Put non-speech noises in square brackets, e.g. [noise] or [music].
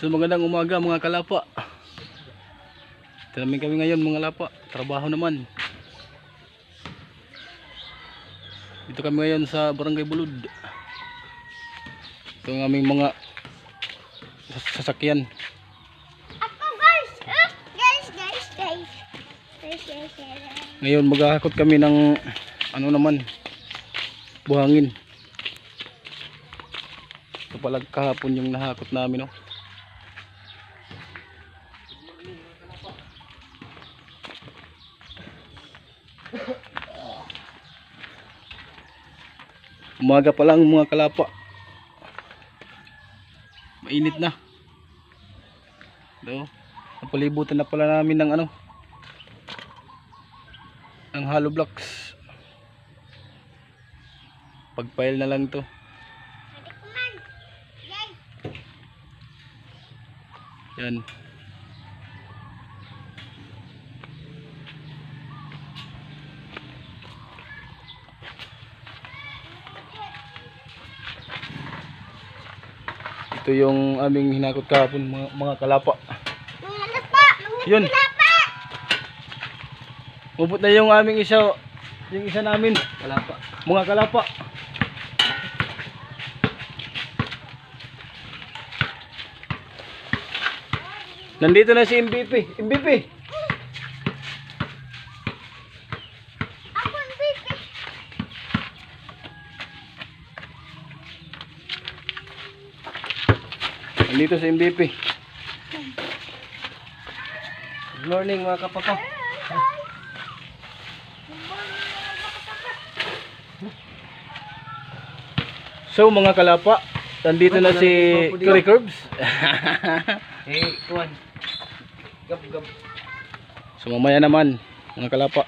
So magandang umaga mga kalapa. Tinamin kami ngayon mga lapa. Trabaho naman. Dito kami ngayon sa Barangay Bulud. Ito ang aming mga sas- sasakyan. Ako guys! Ah, guys, guys, guys. Ngayon maghahakot kami ng ano naman buhangin. Ito pala kahapon yung nahakot namin oh. Umaga pa lang mga kalapa. Mainit na. Do. Napalibutan na pala namin ng ano ng hollow blocks pagpile na lang to yan ito yung aming hinakot kahapon mga, mga kalapa mga lapa! Mga Yun. lapa! Mubot na yung aming isa yung isa namin kalapa mga kalapa Nandito na si MVP. MVP. Nandito si MVP. Good morning mga kapako. So mga kalapa, nandito na si Curry Curbs. [laughs] Eh, kuwan. Gab, gab. so mamaya naman mga kalapa.